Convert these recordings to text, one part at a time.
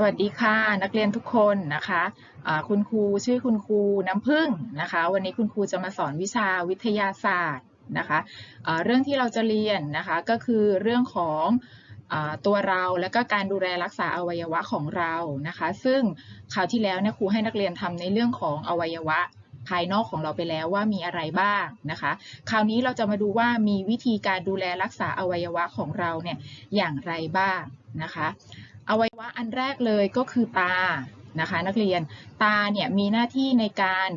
สวัสดีค่ะ นักเรียนทุกคนนะคะคุณครูชื่อคุณครูน้ำพึ่งนะคะ วันนี้คุณครูจะมาสอนวิชาวิทยาศาสตร์นะคะอ่าเรื่องที่เราจะเรียนนะคะก็คือเรื่องของอตัวเราและก็การดูแลรักษาอวัยวะของเรานะคะ ซึ่งคราวที่แล้วเนี่ยครูให้นักเรียนทำในเรื่องของอวัยวะภายนอกของเราไปแล้วว่ามีอะไรบ้างนะคะ คราวนี้เราจะมาดูว่ามีวิธีการดูแลรักษาอวัยวะของเราเนี่ยอย่างไรบ้างนะคะ อวัยวะอันแรกเลยก็คือตานะคะนักเรียนตาเนี่ยมีหน้าที่ในการ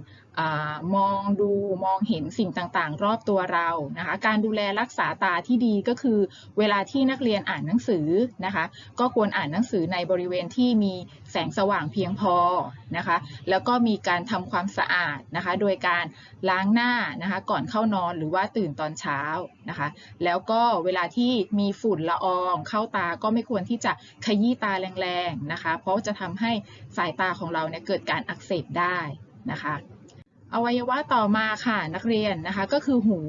มองดูมองเห็นสิ่งต่างๆ รอบตัวเรานะคะ การดูแลรักษาตาที่ดีก็คือ เวลาที่นักเรียนอ่านหนังสือนะคะ ก็ควรอ่านหนังสือในบริเวณที่มีแสงสว่างเพียงพอนะคะ แล้วก็มีการทำความสะอาดนะคะ โดยการล้างหน้านะคะ ก่อนเข้านอนหรือว่าตื่นตอนเช้านะคะ แล้วก็เวลาที่มีฝุ่นละอองเข้าตาก็ไม่ควรที่จะขยี้ตาแรงๆนะคะ เพราะจะทำให้สายตาของเราเนี่ยเกิดการอักเสบได้นะคะ อวัยวะต่อมาค่ะนักเรียนนะคะก็คือหู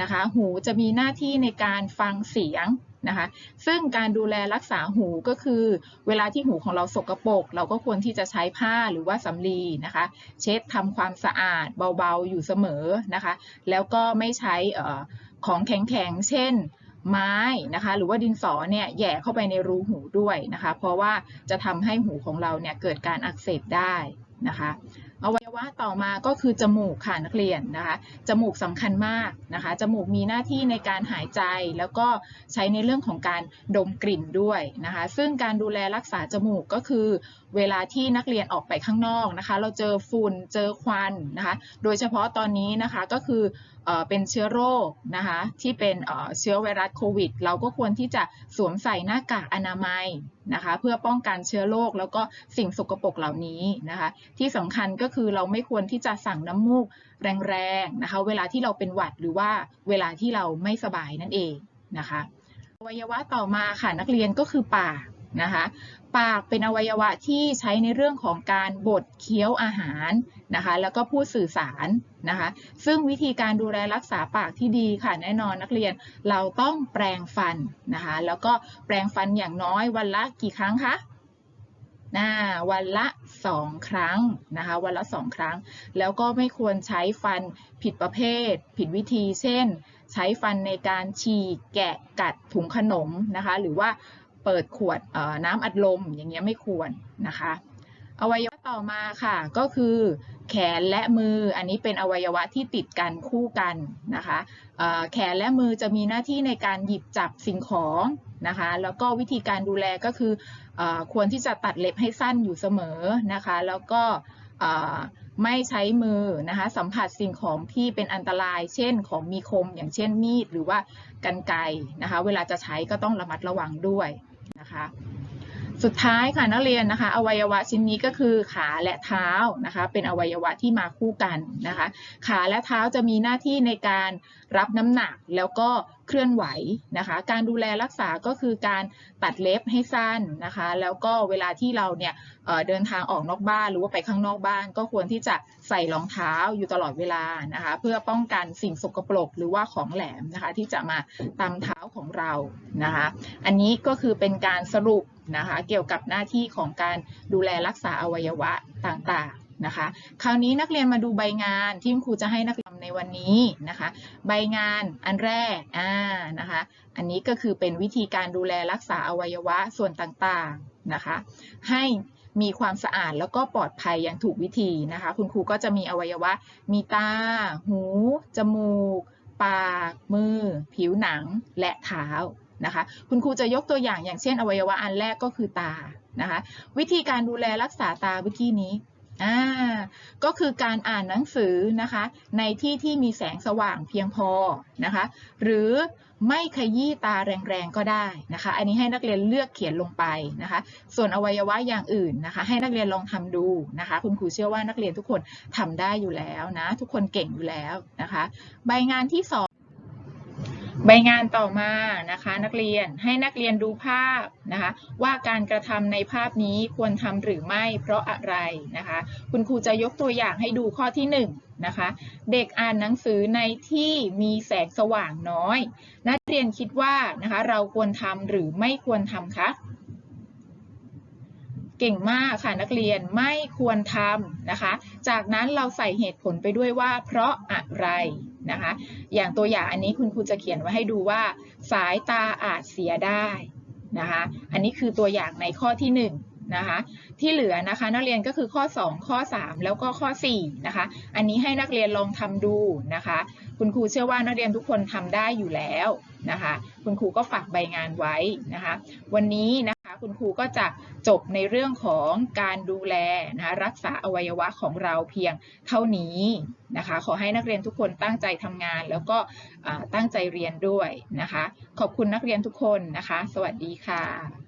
นะคะหูจะมีหน้าที่ในการฟังเสียงนะคะซึ่งการดูแลรักษาหูก็คือ เวลาที่หูของเราสกรปรกเราก็ควรที่จะใช้ผ้าหรือว่าสำลีนะคะเช็ดทำความสะอาดเบาๆอยู่เสมอนะคะแล้วก็ไม่ใช้ของแข็งๆเช่นไม้นะคะหรือว่าดินสอเนี่ยแย่เข้าไปในรูหูด้วยนะคะเพราะว่าจะทำให้หูของเราเนี่ยเกิดการอักเสบได้นะคะอวั ยวะต่อมาก็คือจมูกค่ะนักเรียนนะคะจมูกสำคัญมากนะคะจมูกมีหน้าที่ในการหายใจแล้วก็ใช้ในเรื่องของการดมกลิ่นด้วยนะคะซึ่งการดูแลรักษาจมูกก็คือ เวลาที่นักเรียนออกไปข้างนอกนะคะเราเจอฝุ่นเจอควันนะคะโดยเฉพาะตอนนี้นะคะก็คือเป็นเชื้อโรคนะคะที่เป็นเชื้อไวรัสโควิด เราก็ควรที่จะสวมใส่หน้ากากอนามัยนะคะเพื่อป้องกันเชื้อโรคแล้วก็สิ่งสกปรกเหล่านี้นะคะที่สำคัญก็คือเราไม่ควรที่จะสั่งน้ำมูกแรงๆนะคะ เวลาที่เราเป็นหวัดหรือว่าเวลาที่เราไม่สบายนั่นเองนะคะอวัยวะต่อมาค่ะนักเรียนก็คือปากนะคะปากเป็นอวัยวะที่ใช้ในเรื่องของการบดเคี้ยวอาหารนะคะ แล้วก็พูดสื่อสารนะคะ ซึ่งวิธีการดูแลรักษาปากที่ดีค่ะแน่นอนนักเรียนเราต้องแปรงฟันนะคะ แล้วก็แปรงฟันอย่างน้อยวันละกี่ครั้งคะ นะวันละ 2 ครั้งนะคะวันละ 2 ครั้ง แล้วก็ไม่ควรใช้ฟันผิดประเภท ผิดวิธี เช่น ใช้ฟันในการฉีกแกะกัดถุงขนมนะคะหรือว่าเปิดขวดน้ำอัดลมอย่างเงี้ยไม่ควรนะคะอวัยวะต่อมาค่ะก็คือ แขนและมืออันนี้เป็นอวัยวะที่ติดกันคู่กันนะคะแขนและมือจะมีหน้าที่ในการหยิบจับสิ่งของนะคะแล้วก็วิธีการดูแลก็คืออควรที่จะตัดเล็บให้สั้นอยู่เสมอนะคะแล้วก็ไม่ใช้มือนะคะสัมผัสสิ่งของที่เป็นอันตราย เช่นของมีคม อย่างเช่นมีดหรือว่ากันไกนะคะเวลาจะใช้ก็ต้องระมัดระวังด้วยนะคะ สุดท้ายค่ะนักเรียนนะคะ อวัยวะชิ้นนี้ก็คือขาและเท้านะคะ เป็นอวัยวะที่มาคู่กันนะคะ ขาและเท้าจะมีหน้าที่ในการรับน้ำหนักแล้วก็ เคลื่อนไหวนะคะ การดูแลรักษาก็คือการตัดเล็บให้สั้นนะคะ แล้วก็เวลาที่เราเนี่ยเเดินทางออกนอกบ้านหรือว่าไปข้างนอกบ้าน ก็ควรที่จะใส่รองเท้าอยู่ตลอดเวลานะคะ เพื่อป้องกันสิ่งสกปรกหรือว่าของแหลมนะคะ ที่จะมาตามเท้าของเรานะคะ อันนี้ก็คือเป็นการสรุปนะคะเกี่ยวกับหน้าที่ของการดูแลรักษาอวัยวะต่างๆนะคะ คราวนี้นักเรียนมาดูใบงานที่ครูจะให้นัก ในวันนี้นะคะ ใบงานอันแรกอ่านะคะ อันนี้ก็คือเป็นวิธีการดูแลรักษาอวัยวะส่วนต่างๆนะคะ ให้มีความสะอาดแล้วก็ปลอดภัยอย่างถูกวิธีนะคะ คุณครูก็จะมีอวัยวะ มีตา หู จมูก ปาก มือ ผิวหนัง และเท้านะคะ คุณครูจะยกตัวอย่างอย่างเช่น อวัยวะอันแรกก็คือตานะคะ วิธีการดูแลรักษาตาเมื่อกี้นี้ อ่าก็คือการอ่านหนังสือนะคะ ในที่ที่มีแสงสว่างเพียงพอนะคะ หรือไม่ขยี้ตาแรงๆก็ได้นะคะ อันนี้ให้นักเรียนเลือกเขียนลงไปนะคะ ส่วนอวัยวะอย่างอื่นนะคะ ให้นักเรียนลองทำดูนะคะ คุณครูเชื่อว่านักเรียนทุกคนทำได้อยู่แล้วนะ ทุกคนเก่งอยู่แล้วนะคะ ใบงานที่สอง ใบงานต่อมานะคะ นักเรียนให้นักเรียนดูภาพนะคะ ว่าการกระทำในภาพนี้ควรทำหรือไม่เพราะอะไรนะคะ คุณครูจะยกตัวอย่างให้ดูข้อที่1นนะคะ เด็กอ่านหนังสือในที่มีแสงสว่างน้อย นักเรียนคิดว่านะคะ เราควรทำหรือไม่ควรทำคะ เก่งมากค่ะนักเรียนไม่ควรทำนะคะ จากนั้นเราใส่เหตุผลไปด้วยว่า เพราะอะไรนะคะ อย่างตัวอย่างอันนี้คุณครูจะเขียนไว้ให้ดูว่า สายตาอาจเสียได้นะคะ อันนี้คือตัวอย่างในข้อที่หนึ่งนะคะที่เหลือนะคะนักเรียนก็คือข้อ 2 ข้อ 3 แล้วก็ข้อ4นะคะอันนี้ให้นักเรียนลองทำดูนะคะ คุณครูเชื่อว่านักเรียนทุกคนทำได้อยู่แล้วนะคะ คุณครูก็ฝากใบงานไว้นะคะ วันนี้นะ คุณครูก็จะจบในเรื่องของการดูแลนะรักษาอวัยวะของเราเพียงเท่านี้นะคะ ขอให้นักเรียนทุกคนตั้งใจทำงาน แล้วก็ตั้งใจเรียนด้วยนะคะ ขอบคุณนักเรียนทุกคนนะคะ สวัสดีค่ะ